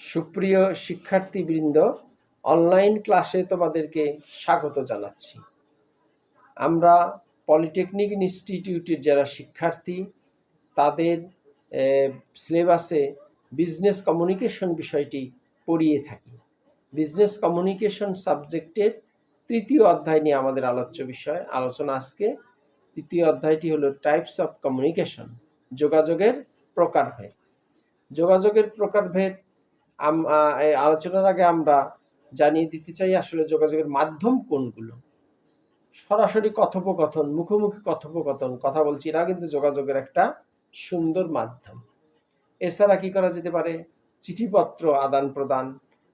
সুপ্রিয় শিক্ষার্থীবৃন্দ অনলাইন ক্লাসে তোমাদেরকে স্বাগত জানাচ্ছি। আমরা পলিটেকনিক ইনস্টিটিউটের যারা শিক্ষার্থী, তাদের সিলেবাসে বিজনেস কমিউনিকেশন বিষয়টি পড়িয়ে থাকি। বিজনেস কমিউনিকেশন সাবজেক্টের তৃতীয় অধ্যায় নিয়ে আমাদের আলোচ্য বিষয়, আলোচনা আজকে। তৃতীয় অধ্যায়টি হলো টাইপস অফ কমিউনিকেশন যোগাযোগের প্রকারভেদ। যোগাযোগের প্রকারভেদ আলোচনার আগে আমরা জানিয়ে দিতে চাই আসলে যোগাযোগের মাধ্যম কোনগুলো? সরাসরি কথোপকথন, মুখোমুখি কথোপকথন, কথা বলছি এরা কিন্তু যোগাযোগের একটা সুন্দর মাধ্যম। এছাড়া কি করা যেতে পারে? চিঠিপত্র আদান প্রদান,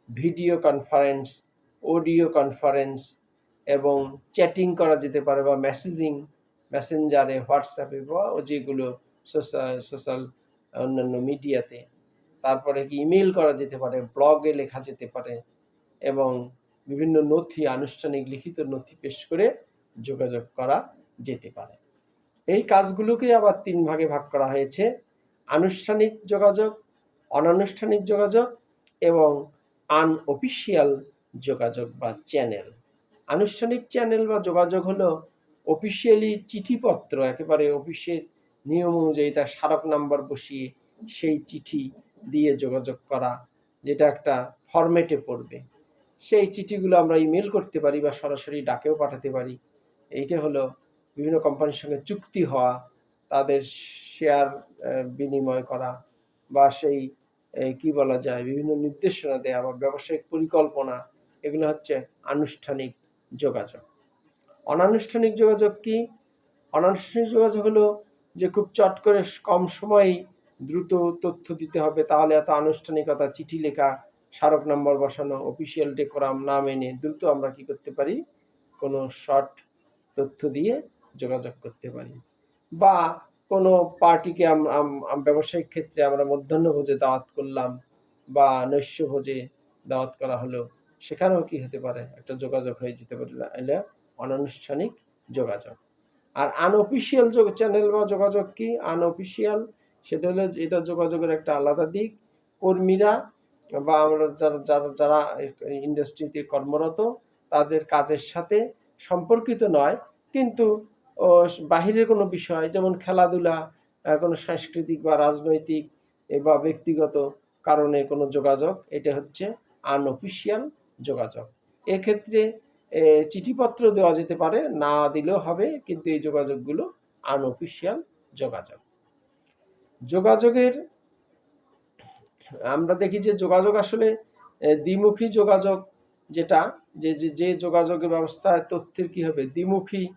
ভিডিও কনফারেন্স, অডিও কনফারেন্স এবং চ্যাটিং করা যেতে পারে বা মেসেজিং, মেসেঞ্জারে, হোয়াটসঅ্যাপে বা যেগুলো সোশ্যাল অন্যান্য মিডিয়াতে। তারপরে কি ইমেল করা যেতে পারে ব্লগে লেখা যেতে পারে এবং বিভিন্ন নথি, আনুষ্ঠানিক লিখিত নথি পেশ করে যোগাযোগ করা যেতে পারে। এই কাজগুলোকে আবার তিন ভাগে ভাগ করা হয়েছে, আনুষ্ঠানিক যোগাযোগ, অনানুষ্ঠানিক যোগাযোগ এবং আনঅফিসিয়াল যোগাযোগ বা চ্যানেল আনুষ্ঠানিক চ্যানেল বা যোগাযোগ হলো অফিসিয়ালি চিঠিপত্র, একেবারে অফিসের নিয়ম অনুযায়ী তার স্মারক নাম্বার বসিয়ে সেই চিঠি দিয়ে যোগাযোগ করা, যেটা একটা ফরম্যাটে পড়বে। সেই চিঠিগুলো আমরা ইমেল করতে পারি বা সরাসরি ডাকেও পাঠাতে পারি। এইটা হলো বিভিন্ন কোম্পানির সঙ্গে চুক্তি হওয়া, তাদের শেয়ার বিনিময় করা বা সেই কি বলা যায়, বিভিন্ন নির্দেশনা দেওয়া বা ব্যবসায়িক পরিকল্পনা, এগুলো হচ্ছে আনুষ্ঠানিক যোগাযোগ। অনানুষ্ঠানিক যোগাযোগ কি? অনানুষ্ঠানিক যোগাযোগ হলো যে খুব চট করে কম সময়েই দ্রুত তথ্য দিতে হবে, তাহলে এত আনুষ্ঠানিকতা, চিঠি লেখা, স্মারক নম্বর বসানো অফিসিয়াল ডেকোরাম না মেনে দ্রুত আমরা কি করতে পারি? কোনো শর্ট তথ্য দিয়ে যোগাযোগ করতে পারি। বা কোনো পার্টিকে ব্যবসায়িক ক্ষেত্রে আমরা মধ্যাহ্নভোজে দাওয়াত করলাম বা নৈশভোজে দাওয়াত করা হলো সেখানেও কি হতে পারে? একটা যোগাযোগ হয়ে যেতে পারে এটা অনানুষ্ঠানিক যোগাযোগ। আর আনঅফিসিয়াল যোগ চ্যানেল বা যোগাযোগ কি? আনঅফিসিয়াল সেটা হলো এটা যোগাযোগের একটা আলাদা দিক। কর্মীরা বা আমরা যারা যারা যারা ইন্ডাস্ট্রিতে কর্মরত, তাদের কাজের সাথে সম্পর্কিত নয়। কিন্তু বাহিরের কোনো বিষয়, যেমন খেলাধুলা কোনো সাংস্কৃতিক বা রাজনৈতিক বা ব্যক্তিগত কারণে কোনো যোগাযোগ, এটা হচ্ছে আনঅফিসিয়াল যোগাযোগ। এক্ষেত্রে চিঠিপত্র দেওয়া যেতে পারে, না দিলেও হবে, কিন্তু এই যোগাযোগগুলো আনঅফিসিয়াল যোগাযোগ। যোগাযোগের, আমরা দেখি যে যোগাযোগ আসলে দ্বিমুখী যোগাযোগ যেটা, যে, যে- যোগাযোগের ব্যবস্থায় তথ্যের কি হবে, দ্বিমুখী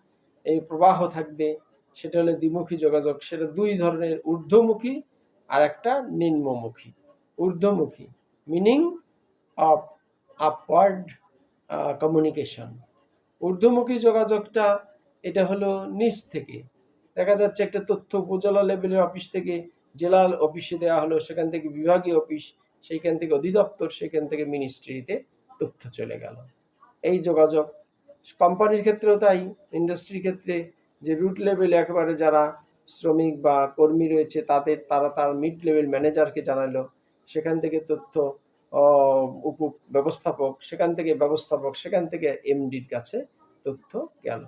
এই প্রবাহ থাকবে, সেটা হলো দ্বিমুখী যোগাযোগ, সেটা দুই ধরনের, ঊর্ধ্বমুখী আর একটা নিম্নমুখী। ঊর্ধ্বমুখী মিনিং অফ আপওয়ার্ড কমিউনিকেশন ঊর্ধ্বমুখী যোগাযোগটা, এটা হলো নিচ থেকে দেখা যাচ্ছে একটা তথ্য উপজেলা লেভেলের অফিস থেকে জেলা অফিসে দেওয়া হলো, সেখান থেকে বিভাগীয় অফিস, সেইখান থেকে অধিদপ্তর সেখান থেকে মিনিস্ট্রিতে তথ্য চলে গেল। এই যোগাযোগ কোম্পানির ক্ষেত্রেও তাই ইন্ডাস্ট্রির ক্ষেত্রে যে রুট লেভেলে একেবারে যারা শ্রমিক বা কর্মী রয়েছে, তাদের, তারা তার মিড লেভেল ম্যানেজারকে জানালো, সেখান থেকে তথ্য উপ, ব্যবস্থাপক, সেখান থেকে ব্যবস্থাপক, সেখান থেকে এমডির কাছে তথ্য গেল।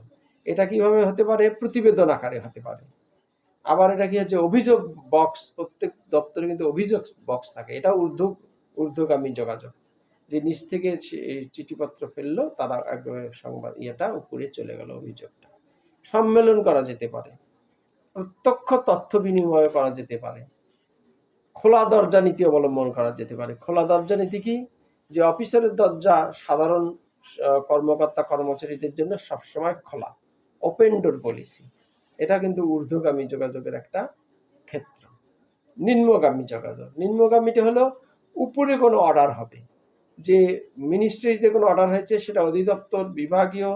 এটা কীভাবে হতে পারে? প্রতিবেদন আকারে হতে পারে। আবার এটা কি হচ্ছে? অভিযোগ বক্স প্রত্যেক দপ্তরে কিন্তু অভিযোগ বক্স থাকে। এটা ঊর্ধ্ব, ঊর্ধ্বগামী যোগাযোগ। যে নিচ থেকে চিঠিপত্র ফেলল, তারা সংবাদ ইয়েটা উপরে চলে গেল অভিযোগটা। সম্মেলন করা যেতে পারে। প্রত্যক্ষ তথ্য বিনিময় করা যেতে পারে। খোলা দরজা নীতি অবলম্বন করা যেতে পারে। খোলা দরজা নীতি কি? যে অফিসারের দরজা সাধারণ কর্মকর্তা, কর্মচারীদের জন্য সবসময় খোলা। ওপেন ডোর পলিসি এটা কিন্তু ঊর্ধ্বগামী যোগাযোগের একটা ক্ষেত্র। নিম্নগামী যোগাযোগ। নিম্নগামীটি হলো উপরে কোনো অর্ডার হবে। যে মিনিস্ট্রিতে কোনো অর্ডার হয়েছে, সেটা অধিদপ্তর, বিভাগীয়,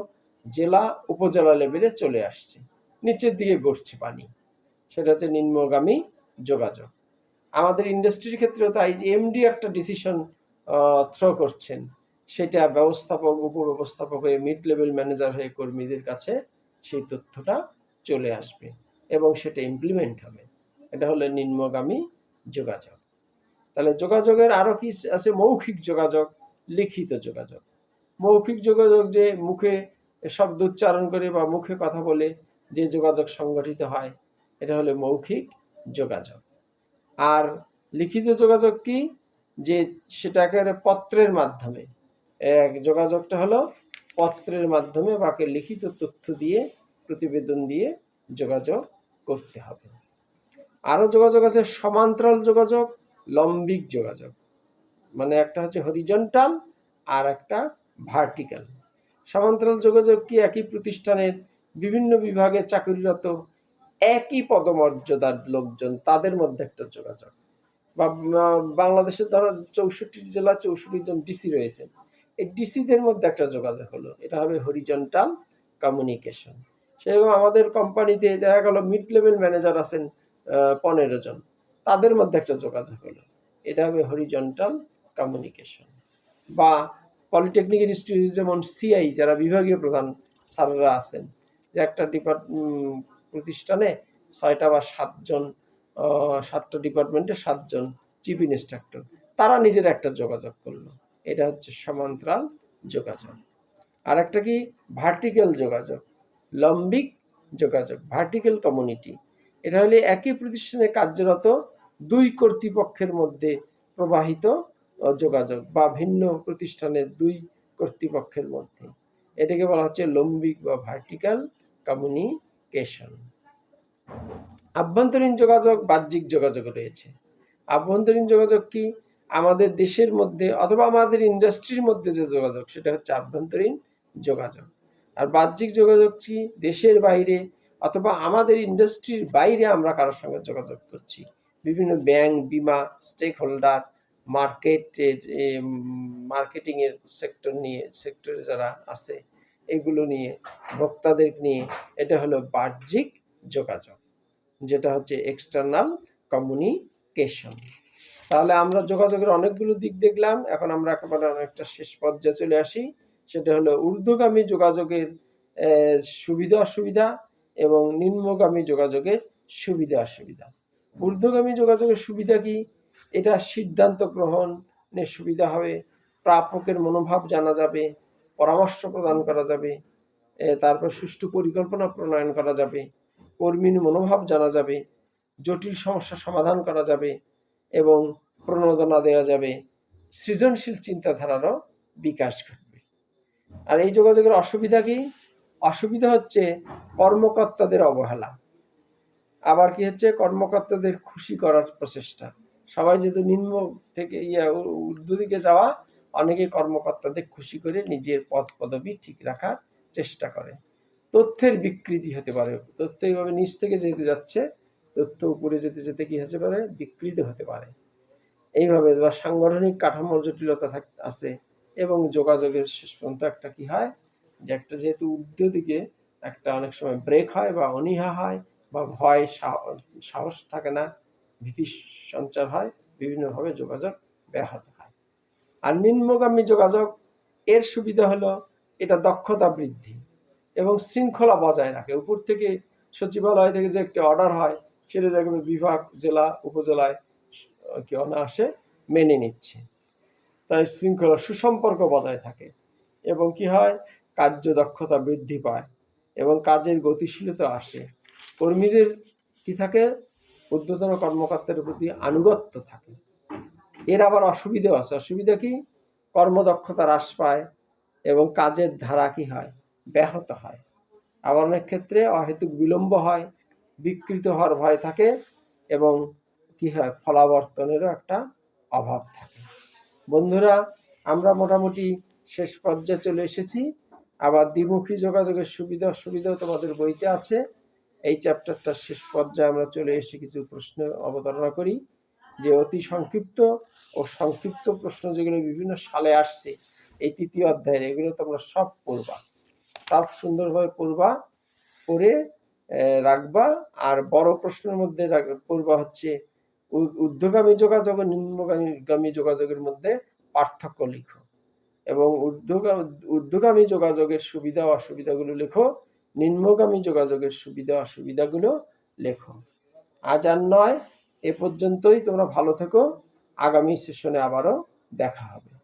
জেলা, উপজেলা লেভেলে চলে আসছে। নিচের দিকে গড়ছে পানি। সেটা হচ্ছে নিম্নগামী যোগাযোগ। আমাদের ইন্ডাস্ট্রির ক্ষেত্রেও তাই যে এমডি একটা ডিসিশন থ্রো করছেন। সেটা ব্যবস্থাপক, উপব্যবস্থাপক হয়ে মিড লেভেল ম্যানেজার হয়ে কর্মীদের কাছে সেই তথ্যটা চলে আসবে এবং সেটা ইমপ্লিমেন্ট হবে। এটা হলো নিম্নগামী যোগাযোগ। তাহলে যোগাযোগের আরও কি আছে? মৌখিক যোগাযোগ, লিখিত যোগাযোগ। মৌখিক যোগাযোগ যে মুখে শব্দ উচ্চারণ করে বা মুখে কথা বলে যে যোগাযোগ সংগঠিত হয়, এটা হলো মৌখিক যোগাযোগ। আর লিখিত যোগাযোগ কি? যে সেটাকে পত্রের মাধ্যমে। এক যোগাযোগটা হলো পত্রের মাধ্যমে বাকে লিখিত তথ্য দিয়ে, প্রতিবেদন দিয়ে যোগাযোগ করতে হবে। আরও যোগাযোগ আছে, সমান্তরাল যোগাযোগ, লম্বিক যোগাযোগ। মানে একটা হচ্ছে হরিজন্টাল আর একটা ভার্টিক্যাল সমান্তরাল যোগাযোগ কি একই প্রতিষ্ঠানের বিভিন্ন বিভাগে চাকরিরত একই পদমর্যাদার লোকজন, তাদের মধ্যে একটা যোগাযোগ? বা বাংলাদেশের ধরো চৌষট্টি জেলা চৌষট্টি জন ডিসি রয়েছে। এই ডিসিদের মধ্যে একটা যোগাযোগ হলো। এটা হবে হরিজন্টাল কমিউনিকেশন। সেরকম আমাদের কোম্পানিতে দেখা গেল মিড লেভেল ম্যানেজার আছেন পনেরো জন। তাদের মধ্যে একটা যোগাযোগ হলো। এটা হবে হরিজন্টাল কমিউনিকেশন। বা পলিটেকনিক ইনস্টিটিউট যেমন সিআই, যারা বিভাগীয় প্রধান স্যাররা আছেন, যে একটা ডিপার্ট প্রতিষ্ঠানে ছয়টা বা সাতজন সাতটা ডিপার্টমেন্টে সাতজন চিফ ইনস্ট্রাক্টর, তারা নিজের একটা যোগাযোগ করল। এটা হচ্ছে সমান্তরাল যোগাযোগ। আর একটা কি? ভার্টিক্যাল যোগাযোগ, লম্বিক যোগাযোগ ভার্টিক্যাল কমিউনিটি এটা হলে একই প্রতিষ্ঠানে কার্যরত দুই কর্তৃপক্ষের মধ্যে প্রবাহিত যোগাযোগ, বা ভিন্ন প্রতিষ্ঠানের দুই কর্তৃপক্ষের মধ্যে। এটাকে বলা হচ্ছে লম্বিক বা ভার্টিক্যাল কমিউনিকেশন আভ্যন্তরীণ যোগাযোগ, বাহ্যিক যোগাযোগ রয়েছে। আভ্যন্তরীণ যোগাযোগ কি? আমাদের দেশের মধ্যে অথবা আমাদের ইন্ডাস্ট্রির মধ্যে যে যোগাযোগ, সেটা হচ্ছে আভ্যন্তরীণ যোগাযোগ। আর বাহ্যিক যোগাযোগ কি? দেশের বাইরে অথবা আমাদের ইন্ডাস্ট্রির বাইরে আমরা কারোর সঙ্গে যোগাযোগ করছি। বিভিন্ন ব্যাংক বিমা স্টেক হোল্ডার মার্কেটের মার্কেটিং এর সেক্টর নিয়ে সেক্টরে যারা আছে, এগুলো নিয়ে, ভোক্তাদের নিয়ে, এটা হলো বাহ্যিক যোগাযোগ, যেটা হচ্ছে এক্সটার্নাল কমিউনিকেশন তাহলে আমরা যোগাযোগের অনেকগুলো দিক দেখলাম। এখন আমরা একেবারে অনেকটা শেষ পর্যায়ে চলে আসি। সেটা হলো ঊর্ধ্বগামী যোগাযোগের সুবিধা অসুবিধা এবং নিম্নগামী যোগাযোগের সুবিধা অসুবিধা। ঊর্ধ্বগামী যোগাযোগের সুবিধা কি? এটা সিদ্ধান্ত গ্রহণের সুবিধা হবে। প্রাপকের মনোভাব জানা যাবে, পরামর্শ প্রদান করা যাবে তারপর সুষ্ঠু পরিকল্পনা প্রণয়ন করা যাবে, কর্মীর মনোভাব জানা যাবে, জটিল সমস্যা সমাধান করা যাবে এবং প্রণোদনা দেওয়া যাবে। সৃজনশীল চিন্তাধারারও বিকাশ ঘটবে। আর এই যোগাযোগের অসুবিধা কি? অসুবিধা হচ্ছে কর্মকর্তাদের অবহেলা। আবার কি হচ্ছে? কর্মকর্তাদের খুশি করার প্রচেষ্টা। সবাই যেহেতু নিম্ন থেকে ইয়া উ- ঊর্ধ্ব দিকে যাওয়া, অনেকে কর্মকর্তাদের খুশি করে নিজের পদ, পদবি ঠিক রাখার চেষ্টা করে। তথ্যের বিকৃতি হতে পারে। তথ্য এইভাবে নিচ থেকে যেহেতু যাচ্ছে তথ্য উপরে যেতে যেতে কি হতে পারে? বিকৃত হতে পারে। এইভাবে বা সাংগঠনিক কাঠামোর জটিলতা থাক, আছে এবং যোগাযোগের শেষ পর্যন্ত একটা কি হয়? যে একটা যেহেতু দিকে একটা অনেক সময় ব্রেক হয় বা অনীহা হয় বা ভয়, সাহ- সাহস থাকে না, ভীতি সঞ্চার হয়, বিভিন্নভাবে যোগাযোগ ব্যাহত হয়। আর নিম্নগামী যোগাযোগ এর সুবিধা হলো এটা দক্ষতা বৃদ্ধি এবং শৃঙ্খলা বজায় রাখে। উপর থেকে সচিবালয় থেকে যে একটি অর্ডার হয় সেটা দেখবে বিভাগ, জেলা, উপজেলায় কি অনায়াসে মেনে নিচ্ছে। তাই শৃঙ্খলা সুসম্পর্ক বজায় থাকে এবং কি হয়? কার্যদক্ষতা বৃদ্ধি পায় এবং কাজের গতিশীলতা আসে। কর্মীদের কি থাকে? ঊর্ধ্বতন কর্মকর্তার প্রতি আনুগত্য থাকে। এর আবার অসুবিধাও আছে। অসুবিধা কি? কর্মদক্ষতা হ্রাস পায় এবং কাজের ধারা কি হয়? ব্যাহত হয়। আবার অনেক ক্ষেত্রে অহেতুক বিলম্ব হয় বিকৃত হওয়ার ভয় থাকে এবং কি হয়, ফলাবর্তনেরও একটা অভাব থাকে। বন্ধুরা, আমরা মোটামুটি শেষ পর্যায়ে চলে এসেছি। আবার দ্বিমুখী যোগাযোগের সুবিধা অসুবিধাও তোমাদের বইতে আছে। এই চ্যাপ্টারটার শেষ পর্যায়ে আমরা চলে এসে কিছু প্রশ্ন অবতারণা করি। যে অতি সংক্ষিপ্ত ও সংক্ষিপ্ত প্রশ্ন যেগুলো বিভিন্ন সালে আসছে, এই তৃতীয় অধ্যায়ের, এগুলো তোমরা সব পড়বা। সব সুন্দরভাবে পড়বা, পড়ে রাখবা। আর বড় প্রশ্নের মধ্যে পড়বা হচ্ছে ঊর্ধ্বগামী যোগাযোগ ও নিম্নগামী যোগাযোগের মধ্যে পার্থক্য লিখো। এবং ঊর্ধ্বগামী যোগাযোগের সুবিধা অসুবিধাগুলো লেখো, নিম্নগামী যোগাযোগের সুবিধা অসুবিধাগুলো লেখো। আজ আর নয়, এ পর্যন্তই। তোমরা ভালো থেকো। আগামী সেশনে আবারও দেখা হবে।